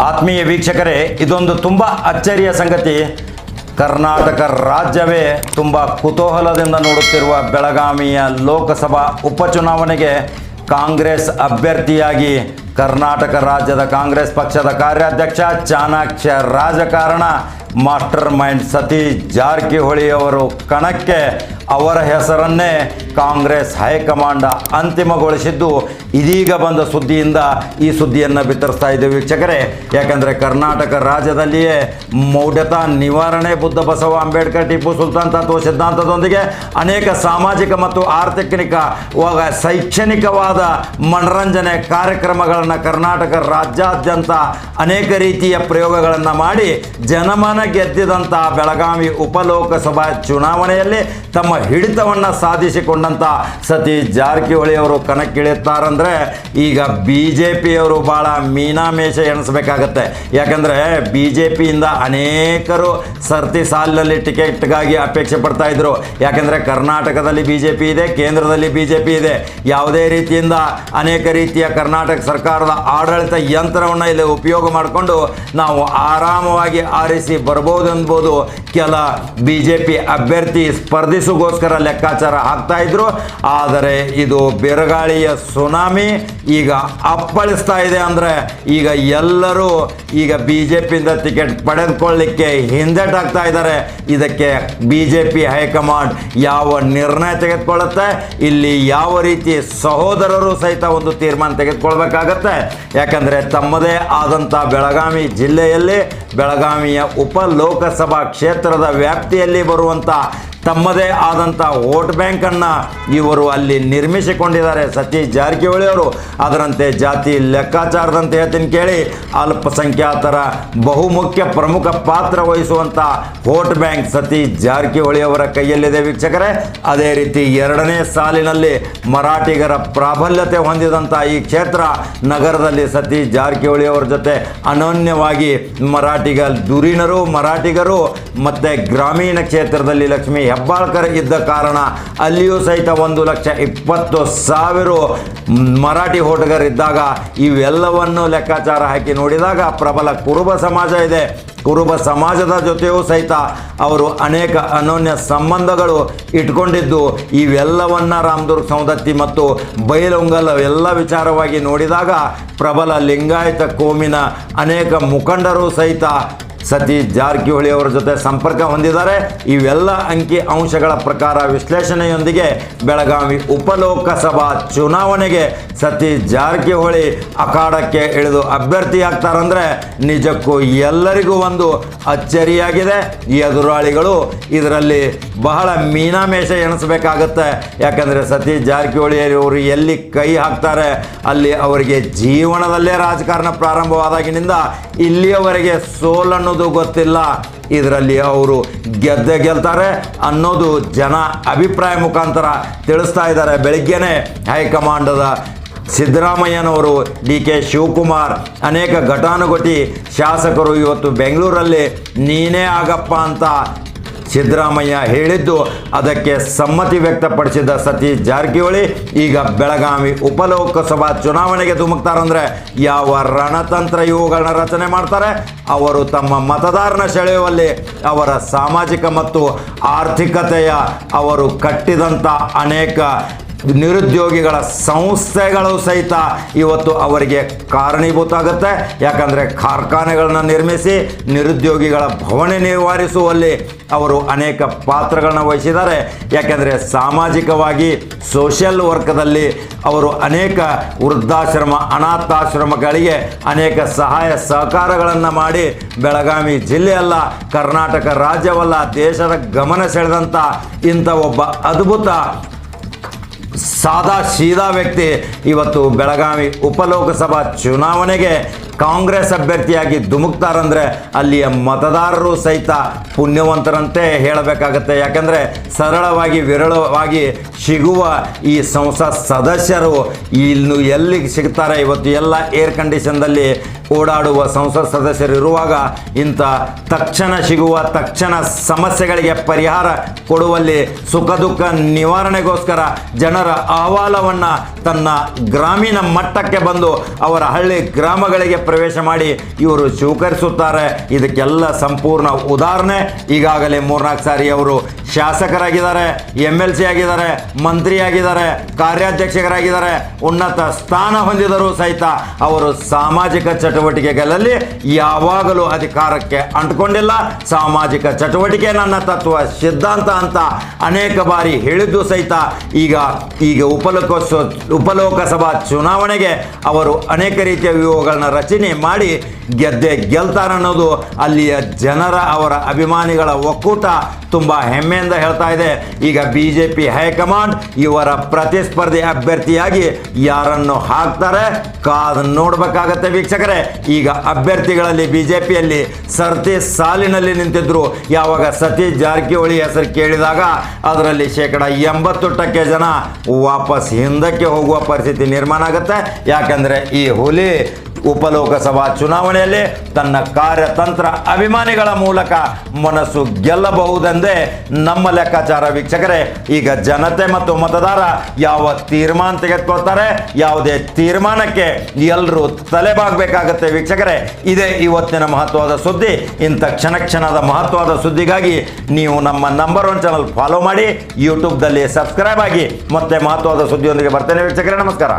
ಆತ್ಮೀಯ ವೀಕ್ಷಕರೇ, ಇದೊಂದು ತುಂಬ ಅಚ್ಚರಿಯ ಸಂಗತಿ. ಕರ್ನಾಟಕ ರಾಜ್ಯವೇ ತುಂಬ ಕುತೂಹಲದಿಂದ ನೋಡುತ್ತಿರುವ ಬೆಳಗಾವಿಯ ಲೋಕಸಭಾ ಉಪಚುನಾವಣೆಗೆ ಕಾಂಗ್ರೆಸ್ ಅಭ್ಯರ್ಥಿಯಾಗಿ ಕರ್ನಾಟಕ ರಾಜ್ಯದ ಕಾಂಗ್ರೆಸ್ ಪಕ್ಷದ ಕಾರ್ಯಾಧ್ಯಕ್ಷ ಚಾಣಾಕ್ಷ ರಾಜಕಾರಣ ಮಾಸ್ಟರ್ ಮೈಂಡ್ ಸತೀಶ್ ಜಾರಕಿಹೊಳಿ ಅವರು ಕಣಕ್ಕೆ ಅವರ ಹೆಸರನ್ನೇ ಕಾಂಗ್ರೆಸ್ ಹೈಕಮಾಂಡ್ ಅಂತಿಮಗೊಳಿಸಿದ್ದು, ಇದೀಗ ಬಂದ ಸುದ್ದಿಯಿಂದ ಈ ಸುದ್ದಿಯನ್ನು ಬಿತ್ತರಿಸ್ತಾ ಇದ್ದೇವೆ ವೀಕ್ಷಕರೇ. ಯಾಕಂದರೆ ಕರ್ನಾಟಕ ರಾಜ್ಯದಲ್ಲಿಯೇ ಮೌಢ್ಯತಾ ನಿವಾರಣೆ ಬುದ್ಧ ಬಸವ ಅಂಬೇಡ್ಕರ್ ಟಿಪ್ಪು ಸುಲ್ತಾನ್ ತತ್ವ ಸಿದ್ಧಾಂತದೊಂದಿಗೆ ಅನೇಕ ಸಾಮಾಜಿಕ ಮತ್ತು ಆರ್ಥಿಕ ಶೈಕ್ಷಣಿಕವಾದ ಮನರಂಜನೆ ಕಾರ್ಯಕ್ರಮಗಳನ್ನು ಕರ್ನಾಟಕ ರಾಜ್ಯಾದ್ಯಂತ ಅನೇಕ ರೀತಿಯ ಪ್ರಯೋಗಗಳನ್ನು ಮಾಡಿ ಜನಮನ ಗೆದ್ದಿದಂಥ ಬೆಳಗಾವಿ ಉಪಲೋಕಸಭಾ ಚುನಾವಣೆಯಲ್ಲಿ ತಮ್ಮ ಹಿಡಿತವನ್ನು ಸಾಧಿಸಿಕೊಂಡಂಥ ಸತೀಶ್ ಜಾರಕಿಹೊಳಿ ಅವರು ಕಣಕ್ಕಿಳಿಯುತ್ತಾರಂದ್ರೆ ಈಗ ಬಿ ಜೆ ಪಿಯವರು ಭಾಳ ಮೀನಾಮೇಷ ಎಣಿಸಬೇಕಾಗತ್ತೆ. ಯಾಕಂದರೆ ಬಿ ಜೆ ಪಿಯಿಂದ ಅನೇಕರು ಸರ್ತಿ ಸಾಲಿನಲ್ಲಿ ಟಿಕೆಟ್ಗಾಗಿ ಅಪೇಕ್ಷೆ ಪಡ್ತಾ ಇದ್ರು. ಯಾಕಂದ್ರೆ ಕರ್ನಾಟಕದಲ್ಲಿ ಬಿ ಇದೆ, ಕೇಂದ್ರದಲ್ಲಿ ಬಿ ಇದೆ. ಯಾವುದೇ ರೀತಿಯಿಂದ ಅನೇಕ ರೀತಿಯ ಕರ್ನಾಟಕ ಸರ್ಕಾರದ ಆಡಳಿತ ಯಂತ್ರವನ್ನು ಇಲ್ಲಿ ಉಪಯೋಗ ಮಾಡಿಕೊಂಡು ನಾವು ಆರಾಮವಾಗಿ ಆರಿಸಿ ಬರ್ಬೋದು ಅನ್ಬೋದು ಕೆಲ ಬಿ ಜೆ ಪಿ ಅಭ್ಯರ್ಥಿ ಸ್ಪರ್ಧಿಸುಗೋಸ್ಕರ ಲೆಕ್ಕಾಚಾರ ಆಗ್ತಾ ಇದ್ರು. ಆದರೆ ಇದು ಬಿರುಗಾಳಿಯ ಸುನಾಮಿ ಈಗ ಅಪ್ಪಳಿಸ್ತಾ ಇದೆ ಅಂದರೆ ಈಗ ಎಲ್ಲರೂ ಈಗ ಬಿ ಜೆ ಪಿಯಿಂದ ಟಿಕೆಟ್ ಪಡೆದುಕೊಳ್ಳಿಕ್ಕೆ ಹಿಂದೆಟಾಗ್ತಾ ಇದ್ದಾರೆ. ಇದಕ್ಕೆ ಬಿ ಜೆ ಪಿ ಹೈಕಮಾಂಡ್ ಯಾವ ನಿರ್ಣಯ ತೆಗೆದುಕೊಳ್ಳುತ್ತೆ? ಇಲ್ಲಿ ಯಾವ ರೀತಿ ಸಹೋದರರು ಸಹಿತ ಒಂದು ತೀರ್ಮಾನ ತೆಗೆದುಕೊಳ್ಬೇಕಾಗತ್ತೆ? ಯಾಕಂದರೆ ತಮ್ಮದೇ ಆದಂಥ ಬೆಳಗಾವಿ ಜಿಲ್ಲೆಯಲ್ಲಿ ಬೆಳಗಾವಿಯ ಉಪ ಲೋಕಸಭಾ ಕ್ಷೇತ್ರದ ವ್ಯಾಪ್ತಿಯಲ್ಲಿ ಬರುವಂಥ ತಮ್ಮದೇ ಆದಂಥ ವೋಟ್ ಬ್ಯಾಂಕನ್ನು ಇವರು ಅಲ್ಲಿ ನಿರ್ಮಿಸಿಕೊಂಡಿದ್ದಾರೆ. ಸತೀಶ್ ಜಾರಕಿಹೊಳಿ ಅವರು ಅದರಂತೆ ಜಾತಿ ಲೆಕ್ಕಾಚಾರದಂತೆ ಹೇಳ್ತೀನಿ ಕೇಳಿ. ಅಲ್ಪಸಂಖ್ಯಾತರ ಬಹುಮುಖ್ಯ ಪ್ರಮುಖ ಪಾತ್ರ ವಹಿಸುವಂಥ ವೋಟ್ ಬ್ಯಾಂಕ್ ಸತೀಶ್ ಜಾರಕಿಹೊಳಿ ಅವರ ಕೈಯಲ್ಲಿದೆ ವೀಕ್ಷಕರೇ. ಅದೇ ರೀತಿ ಎರಡನೇ ಸಾಲಿನಲ್ಲಿ ಮರಾಠಿಗರ ಪ್ರಾಬಲ್ಯತೆ ಹೊಂದಿದಂಥ ಈ ಕ್ಷೇತ್ರ ನಗರದಲ್ಲಿ ಸತೀಶ್ ಜಾರಕಿಹೊಳಿ ಅವರ ಜೊತೆ ಅನನ್ಯವಾಗಿ ಮರಾಠಿಗ ದುರಿಣರು, ಮರಾಠಿಗರು ಮತ್ತು ಗ್ರಾಮೀಣ ಕ್ಷೇತ್ರದಲ್ಲಿ ಲಕ್ಷ್ಮೀ ಹೆಬ್ಬಾಳ್ಕರ್ ಇದ್ದ ಕಾರಣ ಅಲ್ಲಿಯೂ ಸಹಿತ ಒಂದು ಲಕ್ಷ ಇಪ್ಪತ್ತು ಸಾವಿರ ಮರಾಠಿ ಹೋಟಗರಿದ್ದಾಗ ಇವೆಲ್ಲವನ್ನು ಲೆಕ್ಕಾಚಾರ ಹಾಕಿ ನೋಡಿದಾಗ ಪ್ರಬಲ ಕುರುಬ ಸಮಾಜ ಇದೆ. ಕುರುಬ ಸಮಾಜದ ಜೊತೆಯೂ ಸಹಿತ ಅವರು ಅನೇಕ ಅನೋನ್ಯ ಸಂಬಂಧಗಳು ಇಟ್ಕೊಂಡಿದ್ದು, ಇವೆಲ್ಲವನ್ನು ರಾಮದುರ್ಗ ಸೌದತ್ತಿ ಮತ್ತು ಬೈಲೊಂಗಲ್ ಎಲ್ಲ ವಿಚಾರವಾಗಿ ನೋಡಿದಾಗ ಪ್ರಬಲ ಲಿಂಗಾಯತ ಕೋಮಿನ ಅನೇಕ ಮುಖಂಡರು ಸಹಿತ ಸತೀಶ್ ಜಾರಕಿಹೊಳಿ ಅವರ ಜೊತೆ ಸಂಪರ್ಕ ಹೊಂದಿದ್ದಾರೆ. ಇವೆಲ್ಲ ಅಂಕಿ ಅಂಶಗಳ ಪ್ರಕಾರ ವಿಶ್ಲೇಷಣೆಯೊಂದಿಗೆ ಬೆಳಗಾವಿ ಉಪಲೋಕಸಭಾ ಚುನಾವಣೆಗೆ ಸತೀಶ್ ಜಾರಕಿಹೊಳಿ ಅಖಾಡಕ್ಕೆ ಇಳಿದು ಅಭ್ಯರ್ಥಿಯಾಗ್ತಾರಂದ್ರೆ ನಿಜಕ್ಕೂ ಎಲ್ಲರಿಗೂ ಒಂದು ಅಚ್ಚರಿಯಾಗಿದೆ. ಈ ಎದುರಾಳಿಗಳು ಇದರಲ್ಲಿ ಬಹಳ ಮೀನಾಮೇಷ ಎಣಿಸಬೇಕಾಗತ್ತೆ. ಯಾಕಂದರೆ ಸತೀಶ್ ಜಾರಕಿಹೊಳಿ ಅವರು ಎಲ್ಲಿ ಕೈ ಹಾಕ್ತಾರೆ, ಅಲ್ಲಿ ಅವರಿಗೆ ಜೀವನದಲ್ಲೇ ರಾಜಕಾರಣ ಪ್ರಾರಂಭವಾದಾಗಿನಿಂದ ಇಲ್ಲಿಯವರೆಗೆ ಸೋಲನ್ನೋದು ಗೊತ್ತಿಲ್ಲ. ಇದರಲ್ಲಿ ಅವರು ಗೆದ್ದೆ ಗೆಲ್ತಾರೆ ಅನ್ನೋದು ಜನ ಅಭಿಪ್ರಾಯ ಮುಖಾಂತರ ತಿಳಿಸ್ತಾ ಇದ್ದಾರೆ. ಬೆಳಿಗ್ಗೆನೆ ಹೈಕಮಾಂಡದ ಸಿದ್ದರಾಮಯ್ಯನವರು ಡಿ ಕೆ ಶಿವಕುಮಾರ್ ಅನೇಕ ಘಟಾನುಘಟಿ ಶಾಸಕರು ಇವತ್ತು ಬೆಂಗಳೂರಲ್ಲಿ ನೀನೇ ಆಗಪ್ಪ ಅಂತ ಸಿದ್ದರಾಮಯ್ಯ ಹೇಳಿದ್ದು, ಅದಕ್ಕೆ ಸಮ್ಮತಿ ವ್ಯಕ್ತಪಡಿಸಿದ ಸತೀಶ್ ಜಾರಕಿಹೊಳಿ, ಈಗ ಬೆಳಗಾವಿ ಉಪಲೋಕಸಭಾ ಚುನಾವಣೆಗೆ ಧುಮುಕ್ತಾರಂದ್ರೆ ಯಾವ ರಣತಂತ್ರ ಇವುಗಳನ್ನ ರಚನೆ ಮಾಡ್ತಾರೆ? ಅವರು ತಮ್ಮ ಮತದಾರನ ಸೆಳೆಯುವಲ್ಲಿ ಅವರ ಸಾಮಾಜಿಕ ಮತ್ತು ಆರ್ಥಿಕತೆಯ ಅವರು ಕಟ್ಟಿದಂಥ ಅನೇಕ ನಿರುದ್ಯೋಗಿಗಳ ಸಂಸ್ಥೆಗಳು ಸಹಿತ ಇವತ್ತು ಅವರಿಗೆ ಕಾರಣೀಭೂತ ಆಗುತ್ತೆ ಯಾಕಂದರೆ ಕಾರ್ಖಾನೆಗಳನ್ನು ನಿರ್ಮಿಸಿ ನಿರುದ್ಯೋಗಿಗಳ ಭವನೆ ನಿವಾರಿಸುವಲ್ಲಿ ಅವರು ಅನೇಕ ಪಾತ್ರಗಳನ್ನು ವಹಿಸಿದ್ದಾರೆ. ಯಾಕೆಂದರೆ ಸಾಮಾಜಿಕವಾಗಿ ಸೋಷಿಯಲ್ ವರ್ಕ್ದಲ್ಲಿ ಅವರು ಅನೇಕ ವೃದ್ಧಾಶ್ರಮ, ಅನಾಥಾಶ್ರಮಗಳಿಗೆ ಅನೇಕ ಸಹಾಯ ಸಹಕಾರಗಳನ್ನು ಮಾಡಿ ಬೆಳಗಾವಿ ಜಿಲ್ಲೆಯಲ್ಲ ಕರ್ನಾಟಕ ರಾಜ್ಯವಲ್ಲ, ದೇಶದ ಗಮನ ಸೆಳೆದಂಥ ಇಂಥ ಒಬ್ಬ ಅದ್ಭುತ ಸಾದಾ ಸೀದಾ ವ್ಯಕ್ತಿ ಇವತ್ತು ಬೆಳಗಾವಿ ಉಪಲೋಕಸಭಾ ಚುನಾವಣೆಗೆ ಕಾಂಗ್ರೆಸ್ ಅಭ್ಯರ್ಥಿಯಾಗಿ ಧುಮುಕ್ತಾರಂದ್ರೆ ಅಲ್ಲಿಯ ಮತದಾರರು ಸಹಿತ ಪುಣ್ಯವಂತರಂತೆ ಹೇಳಬೇಕಾಗತ್ತೆ. ಯಾಕಂದರೆ ಸರಳವಾಗಿ, ವಿರಳವಾಗಿ ಸಿಗುವ ಈ ಸಂಸತ್ ಸದಸ್ಯರು ಇನ್ನು ಎಲ್ಲಿಗೆ ಸಿಗ್ತಾರೆ? ಇವತ್ತು ಎಲ್ಲ ಏರ್ ಕಂಡೀಷನ್ದಲ್ಲಿ ಓಡಾಡುವ ಸಂಸತ್ ಸದಸ್ಯರು ಇರುವಾಗ ಇಂಥ ತಕ್ಷಣ ಸಿಗುವ, ತಕ್ಷಣ ಸಮಸ್ಯೆಗಳಿಗೆ ಪರಿಹಾರ ಕೊಡುವಲ್ಲಿ ಸುಖ ದುಃಖ ನಿವಾರಣೆಗೋಸ್ಕರ ಜನರ ಅಹವಾಲವನ್ನು ತನ್ನ ಗ್ರಾಮೀಣ ಮಟ್ಟಕ್ಕೆ ಬಂದು ಅವರ ಹಳ್ಳಿ ಗ್ರಾಮಗಳಿಗೆ ಪ್ರವೇಶ ಮಾಡಿ ಇವರು ಸ್ವೀಕರಿಸುತ್ತಾರೆ. ಇದಕ್ಕೆಲ್ಲ ಸಂಪೂರ್ಣ ಉದಾಹರಣೆ. ಈಗಾಗಲೇ ಮೂರ್ನಾಲ್ಕು ಸಾರಿ ಅವರು ಶಾಸಕರಾಗಿದ್ದಾರೆ ಎಂ ಎಲ್ ಸಿ ಆಗಿದ್ದಾರೆ ಮಂತ್ರಿ ಆಗಿದ್ದಾರೆ ಕಾರ್ಯಾಧ್ಯಕ್ಷರಾಗಿದ್ದಾರೆ. ಉನ್ನತ ಸ್ಥಾನ ಹೊಂದಿದರೂ ಸಹಿತ ಅವರು ಸಾಮಾಜಿಕ ಚಟುವಟಿಕೆಗಳಲ್ಲಿ ಯಾವಾಗಲೂ ಅಧಿಕಾರಕ್ಕೆ ಅಂಟ್ಕೊಂಡಿಲ್ಲ. ಸಾಮಾಜಿಕ ಚಟುವಟಿಕೆ ನನ್ನ ತತ್ವ ಸಿದ್ಧಾಂತ ಅಂತ ಅನೇಕ ಬಾರಿ ಹೇಳಿದ್ದು ಸಹಿತ ಈಗ ಈಗ ಉಪಲೋಕ ಉಪಲೋಕಸಭಾ ಚುನಾವಣೆಗೆ ಅವರು ಅನೇಕ ರೀತಿಯ ವ್ಯೂಹಗಳನ್ನ ರಚನೆ ಮಾಡಿ ಗೆದ್ದೆ ಗೆಲ್ತಾರನ್ನೋದು ಅಲ್ಲಿಯ ಜನರ ಅವರ ಅಭಿಮಾನಿಗಳ ಒಕ್ಕೂಟ ತುಂಬ ಹೆಮ್ಮೆಯಿಂದ ಹೇಳ್ತಾ ಇದೆ. ಈಗ ಬಿ ಜೆ ಪಿ ಹೈಕಮಾಂಡ್ ಇವರ ಪ್ರತಿಸ್ಪರ್ಧಿ ಅಭ್ಯರ್ಥಿಯಾಗಿ ಯಾರನ್ನು ಹಾಕ್ತಾರೆ ಕಾದು ನೋಡಬೇಕಾಗತ್ತೆ ವೀಕ್ಷಕರೇ. ಈಗ ಅಭ್ಯರ್ಥಿಗಳಲ್ಲಿ ಬಿ ಜೆ ಪಿಯಲ್ಲಿ ಸರ್ತಿ ಸಾಲಿನಲ್ಲಿ ನಿಂತಿದ್ರು. ಯಾವಾಗ ಸತೀಶ್ ಜಾರಕಿಹೊಳಿ ಹೆಸರು ಕೇಳಿದಾಗ ಅದರಲ್ಲಿ ಶೇಕಡ ಎಂಬತ್ತು ಟಕ್ಕೆ ಜನ ವಾಪಸ್ ಹಿಂದಕ್ಕೆ ಹೋಗುವ ಪರಿಸ್ಥಿತಿ ನಿರ್ಮಾಣ ಆಗುತ್ತೆ. ಯಾಕಂದರೆ ಈ ಹುಲಿ ಉಪಲೋಕಸಭಾ ಚುನಾವಣೆಯಲ್ಲಿ ತನ್ನ ಕಾರ್ಯತಂತ್ರ ಅಭಿಮಾನಿಗಳ ಮೂಲಕ ಮನಸ್ಸು ಗೆಲ್ಲಬಹುದೆಂದೇ ನಮ್ಮ ಲೆಕ್ಕಾಚಾರ ವೀಕ್ಷಕರೇ, ಈಗ ಜನತೆ ಮತ್ತು ಮತದಾರ ಯಾವ ತೀರ್ಮಾನ ತೆಗೆದುಕೊಳ್ತಾರೆ, ಯಾವುದೇ ತೀರ್ಮಾನಕ್ಕೆ ಎಲ್ಲರೂ ತಲೆಬಾಗಬೇಕಾಗತ್ತೆ ವೀಕ್ಷಕರೇ. ಇದೇ ಇವತ್ತಿನ ಮಹತ್ವದ ಸುದ್ದಿ. ಇಂಥ ಕ್ಷಣ ಕ್ಷಣದ ಮಹತ್ವದ ಸುದ್ದಿಗಾಗಿ ನೀವು ನಮ್ಮ ನಂಬರ್ ಒನ್ ಚಾನಲ್ ಫಾಲೋ ಮಾಡಿ ಯೂಟ್ಯೂಬ್ದಲ್ಲಿ ಸಬ್ಸ್ಕ್ರೈಬ್ ಆಗಿ ಮತ್ತೆ ಮಹತ್ವದ ಸುದ್ದಿಯೊಂದಿಗೆ ಬರ್ತೇನೆ ವೀಕ್ಷಕರೇ. ನಮಸ್ಕಾರ.